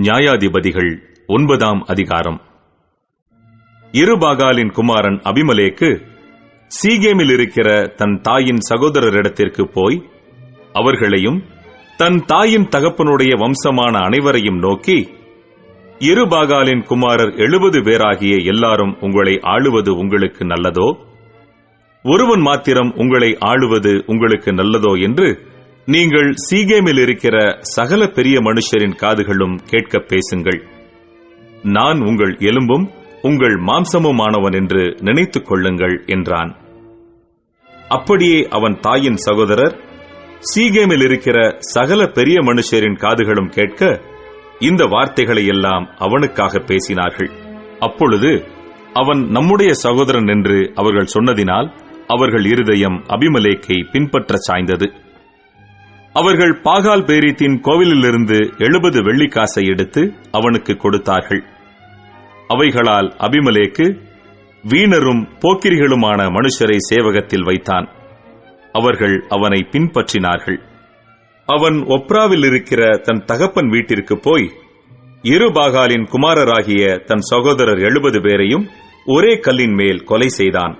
நியாயாதிபதிகள் ஒன்பதாம் அதிகாரம். இருபாகாலின் குமாரன் அபிமலேக்கு சீகேமில் இருக்கிற தன் தாயின் சகோதரரிடத்திற்கு போய் அவர்களையும் தன் தாயின் தகப்பனுடைய வம்சமான அனைவரையும் நோக்கி இருபாகாலின் குமாரர் எழுபது பேராகிய எல்லாரும் உங்களை ஆளுவது உங்களுக்கு நல்லதோ? ஒருவன் மாத்திரம் உங்களை ஆளுவது உங்களுக்கு நல்லதோ என்று நீங்கள் சீகேமில் இருக்கிற சகல பெரிய மனுஷரின் காதுகளும் கேட்க பேசுங்கள். நான் உங்கள் எலும்பும் உங்கள் மாம்சமுமானவன் என்று நினைத்துக் கொள்ளுங்கள் என்றான். அப்படியே அவன் தாயின் சகோதரர் சீகேமில் இருக்கிற சகல பெரிய மனுஷரின் காதுகளும் கேட்க இந்த வார்த்தைகளை எல்லாம் அவனுக்காக பேசினார்கள். அப்பொழுது அவன் நம்முடைய சகோதரன் என்று அவர்கள் சொன்னதினால் அவர்கள் இருதயம் அபிமலேக்கை பின்பற்ற சாய்ந்தது. அவர்கள் பாகால் பேரீத்தின் கோவிலிலிருந்து எழுபது வெள்ளிக்காசை எடுத்து அவனுக்கு கொடுத்தார்கள். அவைகளால் அபிமலேக்கு வீணரும் போக்கிரிகளுமான மனுஷரை சேவகத்தில் வைத்தான். அவர்கள் அவனை பின்பற்றினார்கள். அவன் ஒப்ராவில் இருக்கிற தன் தகப்பன் வீட்டிற்கு போய் இருபாகாலின் குமாரராகிய தன் சகோதரர் எழுபது பேரையும் ஒரே கல்லின் மேல் கொலை செய்தான்.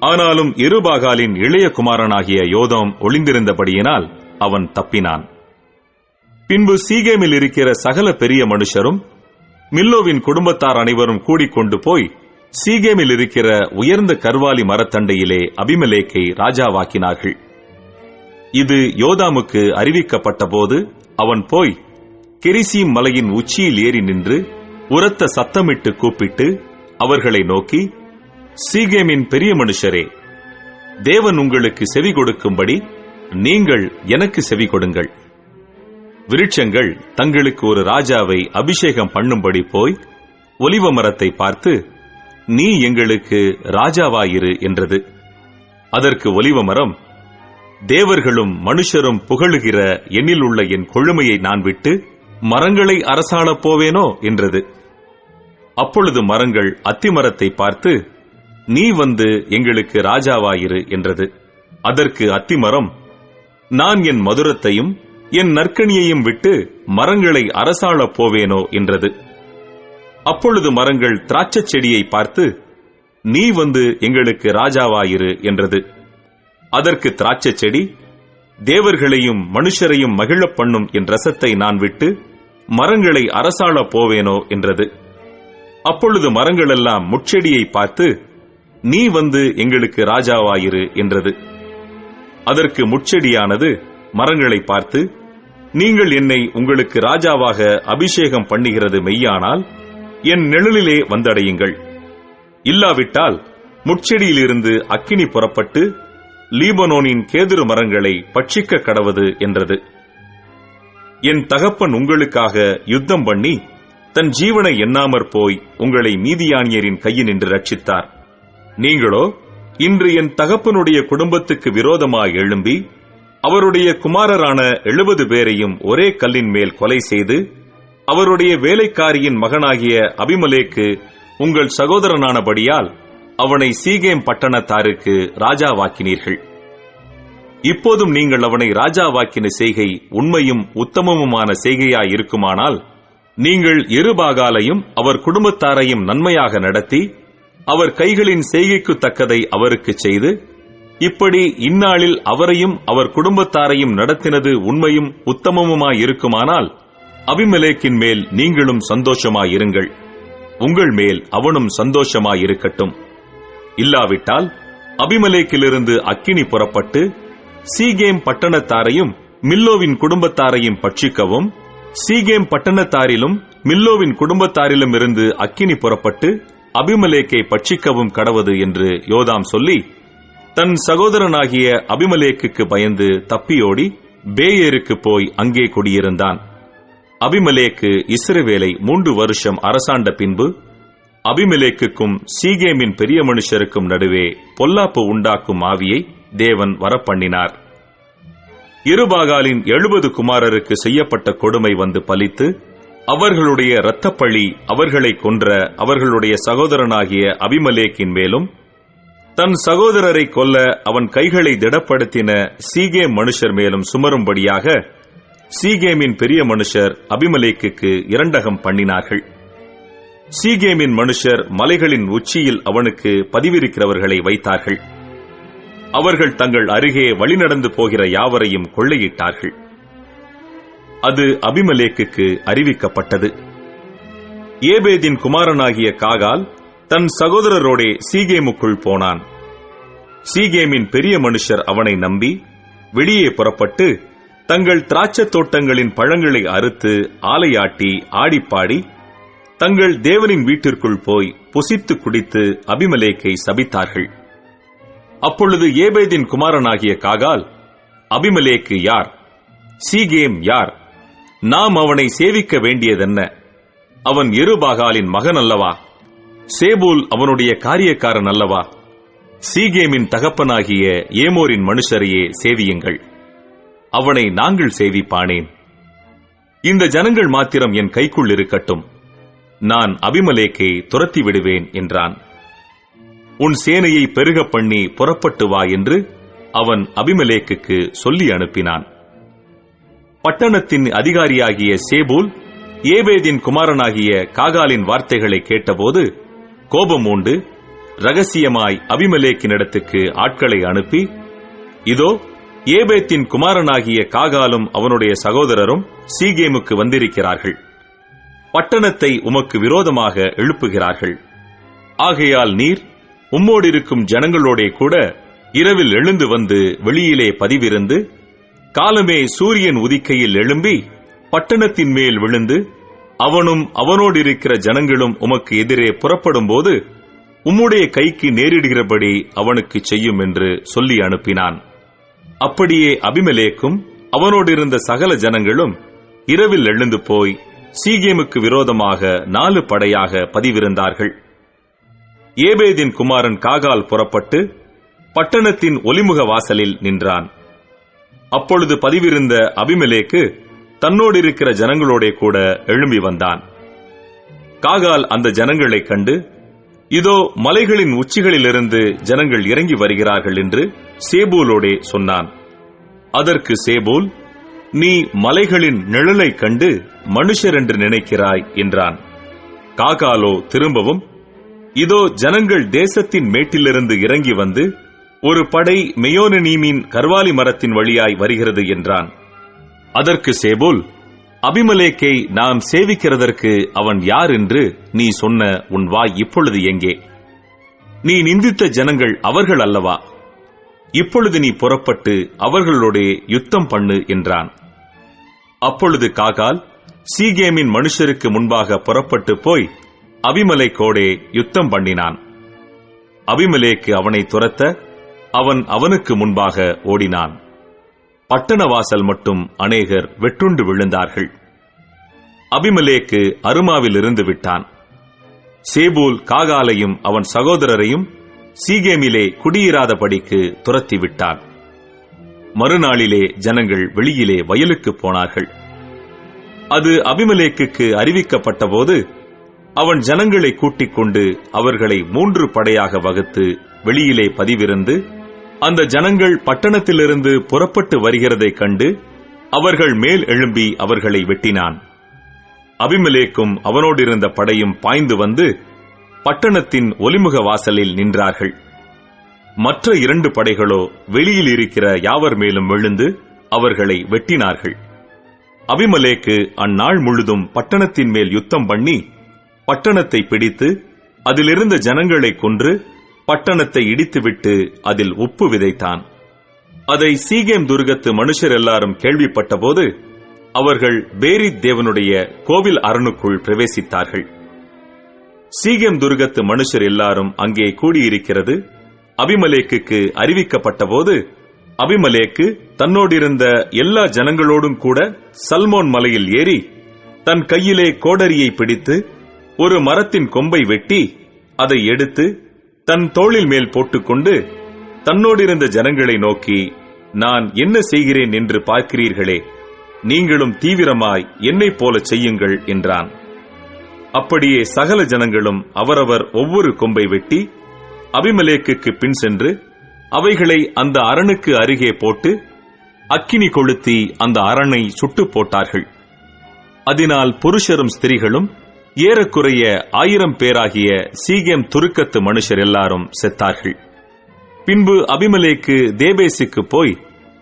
ஆனாலும் இருபாகாலின் இளைய குமாரனாகிய யோதம் ஒளிந்திருந்தபடியினால் அவன் தப்பினான். பின்பு சீகேமில் இருக்கிற சகல பெரிய மனுஷரும் மில்லோவின் குடும்பத்தார் அனைவரும் கூடிக்கொண்டு போய் சீகேமில் இருக்கிற உயர்ந்த கர்வாலி மரத்தண்டையிலே அபிமலேக்கை ராஜாவாக்கினார்கள். இது யோதாமுக்கு அறிவிக்கப்பட்டபோது அவன் போய் கெரிசீம் மலையின் உச்சியில் ஏறி நின்று உரத்த சத்தமிட்டு கூப்பிட்டு அவர்களை நோக்கி சீகேமின் பெரிய மனுஷரே தேவன் உங்களுக்கு செவி கொடுக்கும்படி நீங்கள் எனக்கு செவி கொடுங்கள். விருட்சங்கள் தங்களுக்கு ஒரு ராஜாவை அபிஷேகம் பண்ணும்படி போய் ஒலிவ மரத்தை பார்த்து நீ எங்களுக்கு ராஜாவாயிரு என்றது. அதற்கு ஒலிவ மரம் தேவர்களும் மனுஷரும் புகழுகிற எண்ணில் உள்ள என் கொழுமையை நான் விட்டு மரங்களை அரசாளப் போவேனோ என்றது. அப்பொழுது மரங்கள் அத்திமரத்தை பார்த்து நீ வந்து எங்களுக்கு ராஜாவாயிரு என்றது. அதற்கு அத்திமரம் நான் என் மதுரத்தையும் என் நற்கனியையும் விட்டு மரங்களை அரசாளப் போவேனோ என்றது. அப்பொழுது மரங்கள் திராட்சைச் செடியை பார்த்து நீ வந்து எங்களுக்கு ராஜாவாயிரு என்றது. அதற்கு திராட்சைச் செடி தேவர்களையும் மனுஷரையும் மகிழப் பண்ணும் என் ரசத்தை நான் விட்டு மரங்களை அரசாளப் போவேனோ என்றது. அப்பொழுது மரங்களெல்லாம் முட்செடியை பார்த்து நீ வந்து எங்களுக்கு ராஜாவாயிரு என்றது. அதற்கு முட்செடியானது. மரங்களை பார்த்து நீங்கள் என்னை உங்களுக்கு ராஜாவாக அபிஷேகம் பண்ணுகிறது மெய்யானால் என் நிழலிலே வந்தடையுங்கள். இல்லாவிட்டால் முட்செடியிலிருந்து அக்கினி புறப்பட்டு லீபனோனின் கேதுரு மரங்களை பட்சிக்க கடவது என்றது. என் தகப்பன் உங்களுக்காக யுத்தம் பண்ணி தன் ஜீவனை எண்ணாமற் போய் உங்களை மீதியானியரின் கையினின்று ரட்சித்தார். நீங்களோ இன்று என் தகப்பனுடைய குடும்பத்துக்கு விரோதமாய் எழும்பி அவருடைய குமாரரான எழுபது பேரையும் ஒரே கல்லின் மேல் கொலை செய்து அவருடைய வேலைக்காரியின் மகனாகிய அபிமலேக்கு உங்கள் சகோதரனானபடியால் அவனை சீகேம் பட்டணத்தாருக்கு ராஜாவாக்கினீர்கள். இப்போதும் நீங்கள் அவனை ராஜாவாக்கின செய்கை உண்மையும் உத்தமமுமான செய்கையாயிருக்குமானால் நீங்கள் இருபாகாலையும் அவர் குடும்பத்தாரையும் நன்மையாக நடத்தி அவர் கைகளின் செய்கைக்கு தக்கதை அவருக்கு செய்து இப்படி இந்நாளில் அவரையும் அவர் குடும்பத்தாரையும் நடத்தினது உண்மையும் உத்தமமுமாயிருக்குமானால் அபிமலேக்கின் மேல் நீங்களும் சந்தோஷமாயிருங்கள். உங்கள் மேல் அவனும் சந்தோஷமாயிருக்கட்டும். இல்லாவிட்டால் அபிமலேக்கிலிருந்து அக்கினி புறப்பட்டு சீகேம் பட்டணத்தாரையும் மில்லோவின் குடும்பத்தாரையும் பட்சிக்கவும் சீகேம் பட்டணத்தாரிலும் மில்லோவின் குடும்பத்தாரிலும் இருந்து அக்கினி புறப்பட்டு அபிமலேக்கை பட்சிக்கவும் கடவது என்று யோதாம் சொல்லி தன் சகோதரனாகிய அபிமலேக்கு பயந்து தப்பியோடி பேயேருக்கு போய் அங்கே குடியிருந்தான். அபிமலேக்கு இஸ்ரவேலை மூன்று வருஷம் அரசாண்ட பின்பு அபிமலேக்குக்கும் சீகேமின் பெரிய மனுஷருக்கும் நடுவே பொல்லாப்பு உண்டாக்கும் ஆவியை தேவன் வரப்பண்ணினார். இருபாகாலின் எழுபது குமாரருக்கு செய்யப்பட்ட கொடுமை வந்து பலித்து அவர்களுடைய இரத்தப்பழி அவர்களை கொன்ற அவர்களுடைய சகோதரனாகிய அபிமலேக்கின் மேலும் தன் சகோதரரை கொல்ல அவன் கைகளை திடப்படுத்தின சீகேம் மனுஷர் மேலும் சுமரும்படியாக சீகேமின் பெரிய மனுஷர் அபிமலேக்குக்கு இரண்டகம் பண்ணினார்கள். சீகேமின் மனுஷர் மலைகளின் உச்சியில் அவனுக்கு பதிவிருக்கிறவர்களை வைத்தார்கள். அவர்கள் தங்கள் அருகே வழிநடந்து போகிற யாவரையும் கொள்ளையிட்டார்கள். அது அபிமலேக்குக்கு அறிவிக்கப்பட்டது. ஏபேதின் குமாரனாகிய காகால் தன் சகோதரரோடே சீகேமுக்குள் போனான். சீகேமின் பெரிய மனுஷர் அவனை நம்பி வெளியே புறப்பட்டு தங்கள் திராட்சத் தோட்டங்களின் பழங்களை அறுத்து ஆலையாட்டி ஆடிப்பாடி தங்கள் தேவனின் வீட்டிற்குள் போய் புசித்து குடித்து அபிமலேக்கை சபித்தார்கள். அப்பொழுது ஏபேதின் குமாரனாகிய காகால் அபிமலேக்கு யார்? சீகேம் யார்? நாம் அவனை சேவிக்க வேண்டியதென்ன? அவன் எருபாகாலின் மகன் அல்லவா? சேபூல் அவனுடைய காரியக்காரன் அல்லவா? சீகேமின் தகப்பனாகிய ஏமோரின் மனுஷரையே சேவியுங்கள். அவனை நாங்கள் சேவிப்பானேன். இந்த ஜனங்கள் மாத்திரம் என் கைக்குள் இருக்கட்டும். நான் அபிமலேக்கை துரத்தி விடுவேன் என்றான். உன் சேனையை பெருகப் பண்ணி புறப்பட்டு வா என்று அவன் அபிமலேக்குக்கு சொல்லி அனுப்பினான். பட்டணத்தின் அதிகாரியாகிய சேபூல் ஏபேதின் குமாரனாகிய காகாலின் வார்த்தைகளை கேட்டபோது கோபம் உண்டு ரகசியமாய் அபிமலேக்கினிடத்துக்கு ஆட்களை அனுப்பி இதோ ஏபேத்தின் குமாரனாகிய காகாலும் அவனுடைய சகோதரரும் சீகேமுக்கு வந்திருக்கிறார்கள். பட்டணத்தை உமக்கு விரோதமாக எழுப்புகிறார்கள். ஆகையால் நீர் உம்மோடிருக்கும் ஜனங்களோடே கூட இரவில் எழுந்து வந்து வெளியிலே பதிவிருந்து காலமே சூரியன் உதிக்கையில் எழும்பி பட்டணத்தின் மேல் விழுந்து அவனும் அவனோடிருக்கிற ஜனங்களும் உமக்கு எதிரே புறப்படும்போது உம்முடைய கைக்கு நேரிடுகிறபடி அவனுக்கு செய்யும் என்று சொல்லி அனுப்பினான். அப்படியே அபிமலேக்கும் அவனோடிருந்த சகல ஜனங்களும் இரவில் எழுந்து போய் சீகேமுக்கு விரோதமாக நாலு படையாக பதிவிருந்தார்கள். ஏபேதின் குமாரன் காகால் புறப்பட்டு பட்டணத்தின் ஒலிமுக வாசலில் நின்றான். அப்பொழுது பதிவிருந்த அபிமலேக்கு தன்னோடு இருக்கிற ஜனங்களோடே கூட எழும்பி வந்தான். காகால் அந்த ஜனங்களைக் கண்டு இதோ மலைகளின் உச்சிகளிலிருந்து ஜனங்கள் இறங்கி வருகிறார்கள் என்று சேபூலோடே சொன்னான். அதற்கு சேபூல் நீ மலைகளின் நிழலைக் கண்டு மனுஷர் என்று நினைக்கிறாய் என்றான். காகாலோ திரும்பவும் இதோ ஜனங்கள் தேசத்தின் மேட்டிலிருந்து இறங்கி வந்து ஒரு படை மெயோனனீமின் கர்வாலி மரத்தின் வழியாய் வருகிறது என்றான். அதற்கு சேபோல் அபிமலேக்கை நாம் சேவிக்கிறதற்கு அவன் யார் என்று நீ சொன்ன உன் வாய் இப்பொழுது எங்கே? நீ நிந்தித்த ஜனங்கள் அவர்கள் அல்லவா? இப்பொழுது நீ புறப்பட்டு அவர்களோடே யுத்தம் பண்ணு என்றான். அப்பொழுது காகால் சீகேமின் மனுஷருக்கு முன்பாக புறப்பட்டு போய் அபிமலைக்கோடே யுத்தம் பண்ணினான். அபிமலேக்கு அவனை துரத்த அவன் அவனுக்கு முன்பாக ஓடினான். பட்டண வாசல் மட்டும் அநேகர் வெட்டுண்டு விழுந்தார்கள். அபிமலேக்கு அருமாவில் இருந்து விட்டான். சேபூல் காகாலையும் அவன் சகோதரரையும் சீகேமிலே குடியிராதபடிக்கு துரத்தி விட்டான் மறுநாளிலே ஜனங்கள் வெளியிலே வயலுக்கு போனார்கள். அது அபிமலேக்குக்கு அறிவிக்கப்பட்டபோது அவன் ஜனங்களை கூட்டிக் கொண்டு அவர்களை மூன்று படையாக வகுத்து வெளியிலே பதிவிருந்து அந்த ஜனங்கள் பட்டணத்திலிருந்து புறப்பட்டு வருகிறதைக் கண்டு அவர்கள் மேல் எழும்பி அவர்களை வெட்டினான். அபிமலேக்கும் அவனோடிருந்த படையும் பாய்ந்து வந்து பட்டணத்தின் ஒலிமுக வாசலில் நின்றார்கள். மற்ற இரண்டு படைகளோ வெளியில் இருக்கிற யாவர் மேலும் விழுந்து அவர்களை வெட்டினார்கள். அபிமலேக்கு அந்நாள் முழுதும் பட்டணத்தின் மேல் யுத்தம் பண்ணி பட்டணத்தை பிடித்து அதிலிருந்த ஜனங்களை கொன்று பட்டணத்தை இடித்துவிட்டு அதில் உப்பு விதைத்தான். அதை சீகேம் துர்கத்து மனுஷர் எல்லாரும் கேள்விப்பட்டபோது அவர்கள் பேரித் தேவனுடைய கோவில் அரணுக்குள் பிரவேசித்தார்கள். சீகேம் துர்கத்து மனுஷர் எல்லாரும் அங்கே கூடியிருக்கிறது. அபிமலேக்குக்கு அறிவிக்கப்பட்டபோது அபிமலேக்கு தன்னோடிருந்த எல்லா ஜனங்களோடும் கூட சல்மோன் மலையில் ஏறி தன் கையிலே கோடரியை பிடித்து ஒரு மரத்தின் கொம்பை வெட்டி அதை எடுத்து தன் தோளில் மேல் போட்டுக்கொண்டு தன்னோடிருந்த ஜனங்களை நோக்கி நான் என்ன செய்கிறேன் என்று பார்க்கிறீர்களே நீங்களும் தீவிரமாய் என்னைப் போல செய்யுங்கள் என்றான். அப்படியே சகல ஜனங்களும் அவரவர் ஒவ்வொரு கொம்பை வெட்டி அபிமலேக்கு பின் சென்று அவைகளை அந்த அரணுக்கு அருகே போட்டு அக்கினி கொளுத்தி அந்த அரணை சுட்டு போட்டார்கள். அதனால் புருஷரும் ஸ்திரீகளும் ஏறக்குறைய ஆயிரம் பேராகிய சீகேம் துருக்கத்து மனுஷர் எல்லாரும் செத்தார்கள். பின்பு அபிமலேக்கு தேபேசிக்கு போய்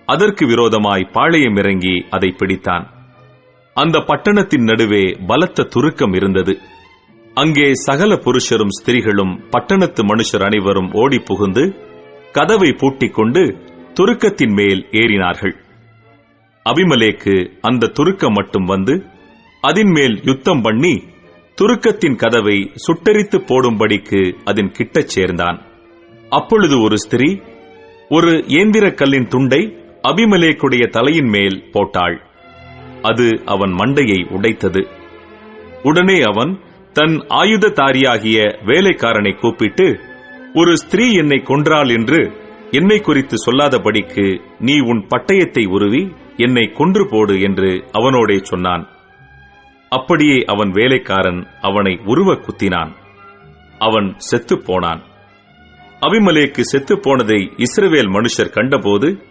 அதற்கு விரோதமாய் பாளையம் இறங்கி அதை பிடித்தான். அந்த பட்டணத்தின் நடுவே பலத்த துருக்கம் இருந்தது. அங்கே சகல புருஷரும் ஸ்திரீகளும் பட்டணத்து மனுஷர் அனைவரும் ஓடி புகுந்து கதவை பூட்டிக் கொண்டு துருக்கத்தின் மேல் ஏறினார்கள். அபிமலேக்கு அந்த துருக்கம் மட்டும் வந்து அதின் மேல் யுத்தம் பண்ணி துருக்கத்தின் கதவை சுட்டரித்து போடும்படிக்கு அதன் கிட்டச் சேர்ந்தான். அப்பொழுது ஒரு ஸ்திரீ ஒரு ஏந்திரக் கல்லின் துண்டை அபிமலேக்குடைய தலையின் மேல் போட்டாள். அது அவன் மண்டையை உடைத்தது. உடனே அவன் தன் ஆயுததாரியாகிய வேலைக்காரனை கூப்பிட்டு ஒரு ஸ்திரீ என்னை கொன்றாள் என்று என்னை குறித்து சொல்லாதபடிக்கு நீ உன் பட்டயத்தை உருவி என்னை கொன்று போடு என்று அவனோடே சொன்னான். அப்படியே அவன் வேலைக்காரன் அவனை உருவ குத்தினான். அவன் செத்துப் போனான். அபிமலேக்கு செத்துப் போனதை இஸ்ரவேல் மனுஷர் கண்டபோது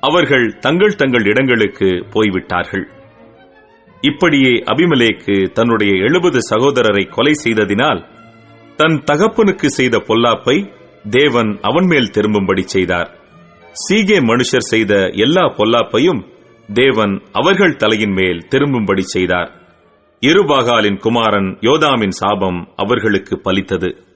அவர்கள் தங்கள் தங்கள் இடங்களுக்கு போய்விட்டார்கள். இப்படியே அபிமலேக்கு தன்னுடைய எழுபது சகோதரரை கொலை செய்ததினால் தன் தகப்பனுக்கு செய்த பொல்லாப்பை தேவன் அவன் மேல் திரும்பும்படி செய்தார். சீகே மனுஷர் செய்த எல்லா பொல்லாப்பையும் தேவன் அவர்கள் தலையின் மேல் திரும்பும்படி செய்தார். இருபாகாலின் குமாரன் யோதாமின் சாபம் அவர்களுக்கு பலித்தது.